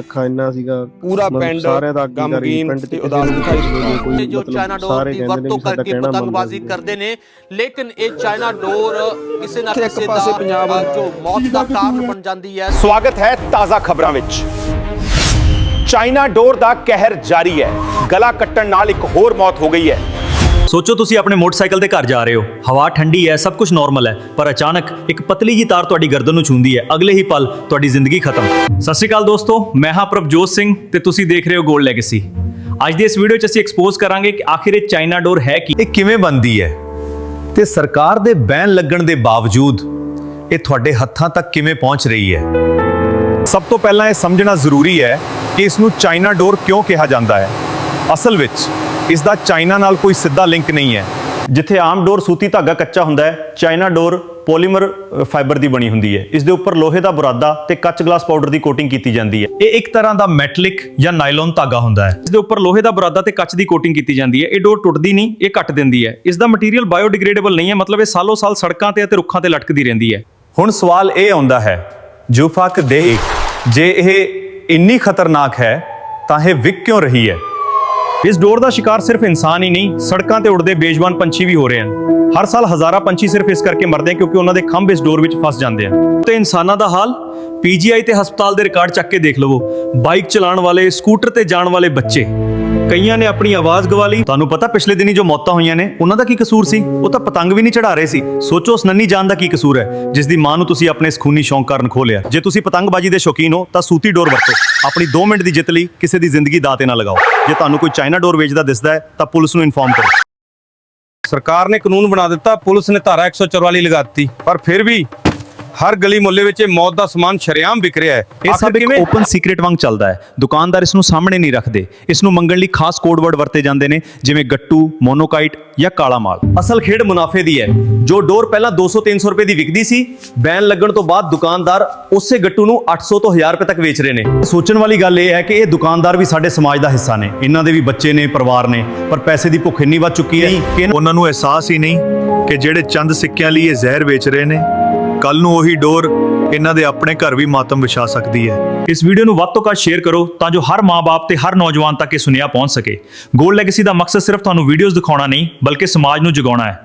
ਅੱਖਾਂ ਇੰਨਾ ਸੀਗਾ ਪੂਰਾ ਪਿੰਡ ਸਾਰਿਆਂ ਦਾ ਅੱਗੇ ਗਮਗੀਨ ਪਿੰਡ ਤੇ ਉਦਾਸ ਦਿਖਾਈ ਦਿੱਤਾ। ਜੋ ਚਾਈਨਾ ਡੋਰ ਦੀ ਵਰਤੋਂ ਕਰਕੇ ਪਤੰਗਬਾਜ਼ੀ ਕਰਦੇ ਨੇ ਲੇਕਿਨ ਇਹ ਚਾਈਨਾ ਡੋਰ ਕਿਸੇ ਨਾ ਕਿਸੇ ਪਾਸੇ ਦਾ ਪੰਜਾਬ ਜੋ ਮੌਤ ਦਾ ਕਾਰਨ ਬਣ ਜਾਂਦੀ ਹੈ। ਸਵਾਗਤ ਹੈ ਤਾਜ਼ਾ ਖਬਰਾਂ ਵਿੱਚ। ਚਾਈਨਾ ਡੋਰ ਦਾ ਕਹਿਰ ਜਾਰੀ ਹੈ। ਗਲਾ ਕੱਟਣ ਨਾਲ ਇੱਕ ਹੋਰ ਮੌਤ ਹੋ ਗਈ ਹੈ। ਸੋਚੋ ਤੁਸੀਂ ਆਪਣੇ ਮੋਟਰਸਾਈਕਲ ਤੇ ਘਰ ਜਾ ਰਹੇ ਹੋ। ਹਵਾ ਠੰਡੀ ਹੈ, ਸਭ ਕੁਝ ਨਾਰਮਲ ਹੈ, ਪਰ ਅਚਾਨਕ ਇੱਕ ਪਤਲੀ ਜੀ ਤਾਰ ਤੁਹਾਡੀ ਗਰਦਨ ਨੂੰ ਛੂੰਹਦੀ ਹੈ। ਅਗਲੇ ਹੀ ਪਲ ਤੁਹਾਡੀ ਜ਼ਿੰਦਗੀ ਖਤਮ। ਸਤਿ ਸ਼੍ਰੀ ਅਕਾਲ ਦੋਸਤੋ, ਮੈਂ ਹਾਂ ਪ੍ਰਭਜੋਤ ਸਿੰਘ ਤੇ ਤੁਸੀਂ ਦੇਖ ਰਹੇ ਹੋ ਗੋਲਡ ਲੈਗੇਸੀ ਅੱਜ ਦੇ ਇਸ ਵੀਡੀਓ 'ਚ ਅਸੀਂ ਐਕਸਪੋਜ਼ ਕਰਾਂਗੇ ਕਿ ਆਖਿਰ ਇਹ ਚਾਈਨਾ ਡੋਰ ਹੈ ਕੀ। ਇਹ ਕਿਵੇਂ ਬਣਦੀ ਹੈ? ਤੇ ਸਰਕਾਰ ਦੇ ਬੈਨ ਲੱਗਣ ਦੇ ਬਾਵਜੂਦ ਇਹ ਤੁਹਾਡੇ ਹੱਥਾਂ ਤੱਕ ਕਿਵੇਂ ਪਹੁੰਚ ਰਹੀ ਹੈ? ਸਭ ਤੋਂ ਪਹਿਲਾਂ ਇਹ ਸਮਝਣਾ ਜ਼ਰੂਰੀ ਹੈ ਕਿ ਇਸ ਨੂੰ ਚਾਈਨਾ ਡੋਰ ਕਿਉਂ ਕਿਹਾ ਜਾਂਦਾ ਹੈ? ਅਸਲ ਵਿੱਚ ਇਸ ਦਾ ਚਾਈਨਾ ਨਾਲ ਕੋਈ ਸਿੱਧਾ ਲਿੰਕ ਨਹੀਂ ਹੈ। ਜਿੱਥੇ ਆਮ ਡੋਰ ਸੂਤੀ ਧਾਗਾ ਕੱਚਾ ਹੁੰਦਾ ਹੈ, ਚਾਈਨਾ ਡੋਰ ਪੋਲੀਮਰ ਫਾਈਬਰ ਦੀ ਬਣੀ ਹੁੰਦੀ ਹੈ। ਇਸ ਦੇ ਉੱਪਰ ਲੋਹੇ ਦਾ ਬੁਰਾਦਾ ਤੇ ਕੱਚ ਗਲਾਸ ਪਾਊਡਰ ਦੀ ਕੋਟਿੰਗ ਕੀਤੀ ਜਾਂਦੀ ਹੈ। ਇਹ ਇੱਕ ਤਰ੍ਹਾਂ ਦਾ ਮੈਟਲਿਕ ਜਾਂ ਨਾਈਲੋਨ ਧਾਗਾ ਹੁੰਦਾ ਹੈ। ਇਸ ਦੇ ਉੱਪਰ ਲੋਹੇ ਦਾ ਬੁਰਾਦਾ ਤੇ ਕੱਚ ਦੀ ਕੋਟਿੰਗ ਕੀਤੀ ਜਾਂਦੀ ਹੈ। ਇਹ ਡੋਰ ਟੁੱਟਦੀ ਨਹੀਂ, ਇਹ ਕੱਟ ਦਿੰਦੀ ਹੈ। ਇਸ ਦਾ ਮਟੀਰੀਅਲ ਬਾਇਓਡਿਗ੍ਰੇਡੇਬਲ ਨਹੀਂ ਹੈ, ਮਤਲਬ ਇਹ ਸਾਲੋ ਸਾਲ ਸੜਕਾਂ ਤੇ ਅਤੇ ਰੁੱਖਾਂ ਤੇ ਲਟਕਦੀ ਰਹਿੰਦੀ ਹੈ। ਹੁਣ ਸਵਾਲ ਇਹ ਆਉਂਦਾ ਹੈ, ਜੁਫਾਕ ਦੇ ਜੇ ਇਹ ਇੰਨੀ ਖਤਰਨਾਕ ਹੈ, ਤਾਂ ਇਹ ਵਿਕ ਕਿਉਂ ਰਹੀ ਹੈ? ਇਸ ਡੋਰ ਦਾ ਸ਼ਿਕਾਰ ਸਿਰਫ ਇਨਸਾਨ ਹੀ ਨਹੀਂ, ਸੜਕਾਂ ਤੇ ਉੱਡਦੇ ਬੇਜਵਾਨ ਪੰਛੀ ਵੀ ਹੋ ਰਹੇ ਹਨ। ਹਰ ਸਾਲ ਹਜ਼ਾਰਾਂ ਪੰਛੀ ਸਿਰਫ ਇਸ ਕਰਕੇ ਮਰਦੇ ਹਨ ਕਿਉਂਕਿ ਉਹਨਾਂ ਦੇ ਖੰਭ ਇਸ ਡੋਰ ਵਿੱਚ ਫਸ ਜਾਂਦੇ ਹਨ। ਤੇ ਇਨਸਾਨਾਂ ਦਾ ਹਾਲ? ਪੀਜੀਆਈ ਤੇ ਹਸਪਤਾਲ ਦੇ ਰਿਕਾਰਡ ਚੱਕ ਕੇ ਦੇਖ ਲਵੋ। ਬਾਈਕ ਚਲਾਉਣ ਵਾਲੇ, ਸਕੂਟਰ ਤੇ ਜਾਣ ਵਾਲੇ ਬੱਚੇ। ਕਈਆਂ ਨੇ ਆਪਣੀ ਆਵਾਜ਼ ਗਵਾ ਲਈ। ਤੁਹਾਨੂੰ ਪਤਾ ਪਿਛਲੇ ਦਿਨੀ ਜੋ ਮੌਤਾਂ ਹੋਈਆਂ ਨੇ, ਉਹਨਾਂ ਦਾ ਕੀ ਕਸੂਰ ਸੀ? ਉਹ ਤਾਂ ਪਤੰਗ ਵੀ ਨਹੀਂ ਚੜਾ ਰਹੇ ਸੀ। ਸੋਚੋ, ਉਸ ਨੰਨੀ ਜਾਨ ਦਾ ਕੀ ਕਸੂਰ ਹੈ, ਜਿਸ ਦੀ ਮਾਂ ਨੂੰ ਤੁਸੀਂ ਆਪਣੇ ਇਸ ਖੂਨੀ ਸ਼ੌਂਕ ਕਾਰਨ ਖੋ ਲਿਆ। ਜੇ ਤੁਸੀਂ ਪਤੰਗਬਾਜ਼ੀ ਦੇ ਸ਼ੌਕੀਨ ਹੋ, ਤਾਂ ਸੂਤੀ ਡੋਰ ਵਰਤੋ। ਆਪਣੀ 2 ਮਿੰਟ ਦੀ ਜਿੱਤ ਲਈ ਕਿਸੇ ਦੀ ਜ਼ਿੰਦਗੀ ਦਾਅ ਨਾ ਲਗਾਓ। ਜੇ ਤੁਹਾਨੂੰ ਕੋਈ ਚਾਈਨਾ ਡੋਰ ਵੇਚਦਾ ਦਿਸਦਾ ਹੈ, ਤਾਂ ਪੁਲਿਸ ਨੂੰ ਇਨਫੋਰਮ ਕਰੋ। ਸਰਕਾਰ ਨੇ ਕਾਨੂੰਨ ਬਣਾ ਦਿੱਤਾ, ਪੁਲਿਸ ਨੇ ਧਾਰਾ 144 ਲਗਾਤੀ। ਪਰ ਫਿਰ ਵੀ ਹਰ ਗਲੀ ਮੁਹੱਲੇ ਵਿੱਚ ਇਹ ਮੌਤ ਦਾ ਸਮਾਨ ਸ਼ਰੇਆਮ ਵਿਕ ਰਿਹਾ ਹੈ। ਇਹ ਸਭ ਇੱਕ ਓਪਨ ਸੀਕ੍ਰੀਟ ਵਾਂਗ ਚੱਲਦਾ ਹੈ। ਦੁਕਾਨਦਾਰ ਇਸ ਨੂੰ ਸਾਹਮਣੇ ਨਹੀਂ ਰੱਖਦੇ। ਇਸ ਨੂੰ ਮੰਗਣ ਲਈ ਖਾਸ ਕੋਡ ਵਰਡ ਵਰਤੇ ਜਾਂਦੇ ਨੇ ਜਿਵੇਂ ਗੱਟੂ ਮੋਨੋਕਾਈਟ ਜਾਂ ਕਾਲਾ ਮਾਲ। ਅਸਲ ਖੇਡ ਮੁਨਾਫੇ ਦੀ ਹੈ। ਜੋ ਡੋਰ ਪਹਿਲਾਂ 200-300 ਰੁਪਏ ਦੀ ਵਿਕਦੀ ਸੀ ਬੈਨ ਲੱਗਣ ਤੋਂ ਬਾਅਦ ਦੁਕਾਨਦਾਰ ਉਸੇ ਗੱਟੂ ਨੂੰ 800 ਤੋਂ 1000 ਰੁਪਏ ਤੱਕ ਵੇਚ ਰਹੇ ਨੇ। ਸੋਚਣ ਵਾਲੀ ਗੱਲ ਇਹ ਹੈ ਕਿ ਇਹ ਦੁਕਾਨਦਾਰ ਵੀ ਸਾਡੇ ਸਮਾਜ ਦਾ ਹਿੱਸਾ ਨੇ। ਇਹਨਾਂ ਦੇ ਵੀ ਬੱਚੇ ਨੇ ਪਰਿਵਾਰ ਨੇ। ਪਰ ਪੈਸੇ ਦੀ ਭੁੱਖ ਇੰਨੀ ਵੱਧ ਚੁੱਕੀ ਹੈ ਕਿ ਉਹਨਾਂ ਨੂੰ ਅਹਿਸਾਸ ਹੀ ਨਹੀਂ ਕਿ ਜਿਹੜੇ ਚੰਦ ਸਿੱਕਿਆਂ ਲਈ ਇਹ ਜ਼ਹਿਰ ਵੇਚ ਰਹੇ ਨੇ ਕੱਲ ਨੂੰ ਉਹੀ ਡੋਰ ਇਹਨਾਂ ਦੇ ਆਪਣੇ ਘਰ ਵੀ ਮਾਤਮ ਵਿਛਾ ਸਕਦੀ ਹੈ। ਇਸ ਵੀਡੀਓ ਨੂੰ ਵੱਧ ਤੋਂ ਵੱਧ ਸ਼ੇਅਰ ਕਰੋ ਤਾਂ ਜੋ ਹਰ ਮਾਪੇ ਤੇ ਹਰ ਨੌਜਵਾਨ ਤੱਕ ਇਹ ਸੁਨੇਹਾ ਪਹੁੰਚ ਸਕੇ। ਗੋਲਡ ਲੈਗੇਸੀ ਦਾ ਮਕਸਦ ਸਿਰਫ ਤੁਹਾਨੂੰ ਵੀਡੀਓਜ਼ ਦਿਖਾਉਣਾ ਨਹੀਂ, ਬਲਕਿ ਸਮਾਜ ਨੂੰ ਜਗਾਉਣਾ ਹੈ।